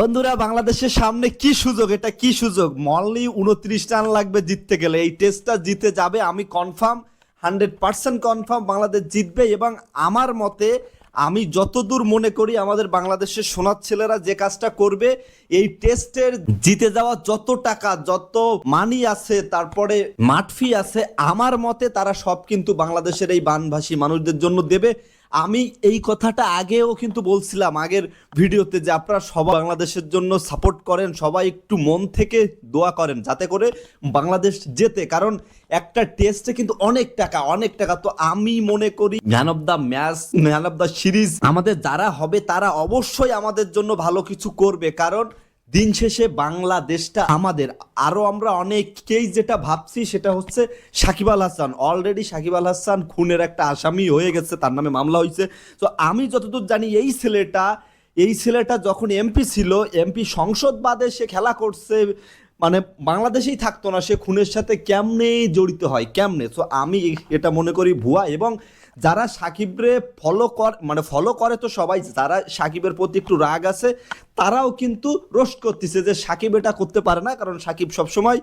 বন্ধুরা, বাংলাদেশের সামনে কি সুযোগ? এটা কি সুযোগ? মনলি উনত্রিশ রান লাগবে জিততে গেলে। এই টেস্টটা জিতে যাবে, আমি confirm hundred percent confirm Bangladesh জিতবে এবং আমার মতে আমি যতদূর মনে করি, আমাদের বাংলাদেশের সোনার ছেলেরা যে কাজটা করবে, এই টেস্টের জিতে যাওয়া যত টাকা, যত মানি আছে, তারপরে মাঠ ফি আছে, আমার মতে তারা সব কিন্তু বাংলাদেশের এই বানভাসী মানুষদের জন্য দেবে। আমি এই কথাটা আগেও কিন্তু বলছিলাম আগের ভিডিওতে যে আপনারা সবাই বাংলাদেশের জন্য সাপোর্ট করেন, সবাই একটু মন থেকে দোয়া করেন যাতে করে বাংলাদেশ জেতে। কারণ একটা টেস্টে কিন্তু অনেক টাকা অনেক টাকা। তো আমি মনে করি man of the match, man of the series, আমাদের যারা হবে তারা অবশ্যই আমাদের জন্য ভালো কিছু করবে। কারণ দিন শেষে বাংলাদেশটা আমাদের। আরও আমরা অনেককেই যেটা ভাবছি সেটা হচ্ছে সাকিব আল হাসান। অলরেডি সাকিব আল হাসান খুনের একটা আসামি হয়ে গেছে, তার নামে মামলা হয়েছে। তো আমি যতদূর জানি এই ছেলেটা এই ছেলেটা যখন এমপি ছিল এমপি সংসদ বাদে সে খেলা করছে মানে বাংলাদেশেই থাকতো না সে খুনের সাথে কেমনে জড়িত হয়, কেমনে? তো আমি এটা মনে করি ভুয়া এবং যারা সাকিবরে ফলো কর মানে ফলো করে তো সবাই, যারা সাকিবের প্রতি একটু রাগ আছে, তারাও কিন্তু রোস্ট করতেছে যে সাকিব এটা করতে পারে না, কারণ সাকিব সবসময়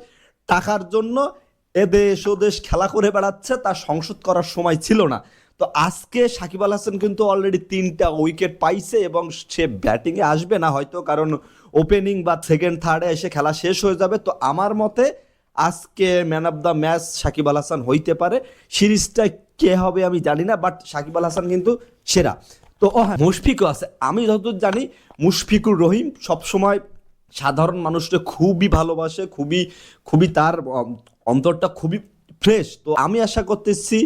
টাকার জন্য এদেশ ওদেশ খেলা করে বেড়াচ্ছে তার সংসদ করার সময় ছিল না। তো আজকে সাকিব আল হাসান কিন্তু অলরেডি তিনটা উইকেট পাইছে এবং সে ব্যাটিংয়ে আসবে না, হয়তো কারণ ওপেনিং বা সেকেন্ড থার্ডে এসে খেলা শেষ হয়ে যাবে। তো আমার মতে আজকে man of the match Shakib Al Hasan হইতে পারে। সিরিজটা কে হবে আমি জানি না বাট সাকিব আল হাসান কিন্তু সেরা। তো ও হ্যাঁ মুশফিকও আছে। আমি যতদূর জানি, মুশফিকুর রহিম সবসময় সাধারণ মানুষকে খুবই ভালোবাসে, খুবই খুবই তার অন্তরটা খুবই ফ্রেশ তো আমি আশা করতেছি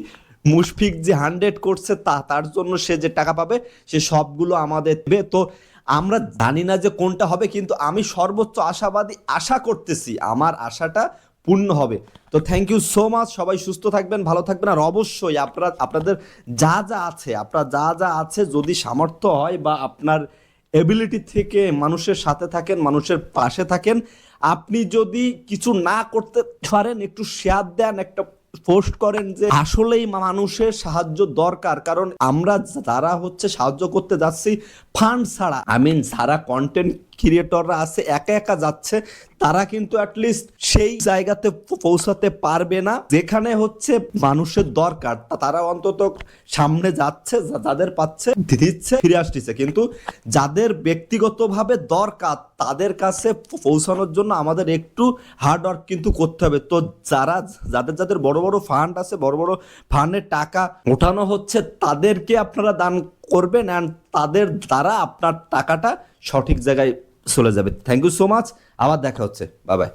মুশফিক যে হান্ড্রেড করছে তা, তার জন্য সে যে টাকা পাবে, সে সবগুলো আমাদের দেবে। তো আমরা জানি না যে কোনটা হবে, কিন্তু আমি সর্বোচ্চ আশাবাদী আশা করতেছি, আমার আশাটা পূর্ণ হবে। তো থ্যাংক ইউ সো মাচ সবাই সুস্থ থাকবেন, ভালো থাকবেন, আর অবশ্যই আপনারা, আপনাদের যা যা আছে, আপনার যা যা আছে যদি সামর্থ্য হয় বা আপনার এবিলিটি থেকে মানুষের সাথে থাকেন, মানুষের পাশে থাকেন, আপনি যদি কিছু না করতে পারেন, একটু শেয়ার দেন, একটা পোস্ট করেন যে আসলেই মানুষের সাহায্য দরকার, কারণ আমরা যারা হচ্ছে সাহায্য করতে যাচ্ছি ফান্ড ছাড়া আই মিন যারা কন্টেন্ট ক্রিয়েটররা আছে, একা একা যাচ্ছে, তারা কিন্তু অ্যাটলিস্ট সেই জায়গাতে পৌঁছাতে পারবে না, যেখানে হচ্ছে মানুষের দরকার। তারা অন্তত সামনে যাচ্ছে যাদের পাচ্ছে, দিচ্ছে, ফিরে আসতেছে। কিন্তু যাদের ব্যক্তিগতভাবে দরকার, তাদের কাছে পৌঁছানোর জন্য আমাদের একটু হার্ড ওয়ার্ক কিন্তু করতে হবে। তো যারা, যাদের যাদের বড় বড় ফান্ড আছে, বড় বড় ফান্ডের টাকা ওঠানো হচ্ছে, তাদেরকে আপনারা দান করবেন অ্যান্ড তাদের দ্বারা আপনার টাকাটা সঠিক জায়গায় চলে যাবে। থ্যাংক ইউ সো মাচ আবার দেখা হচ্ছে। বাবাই বাই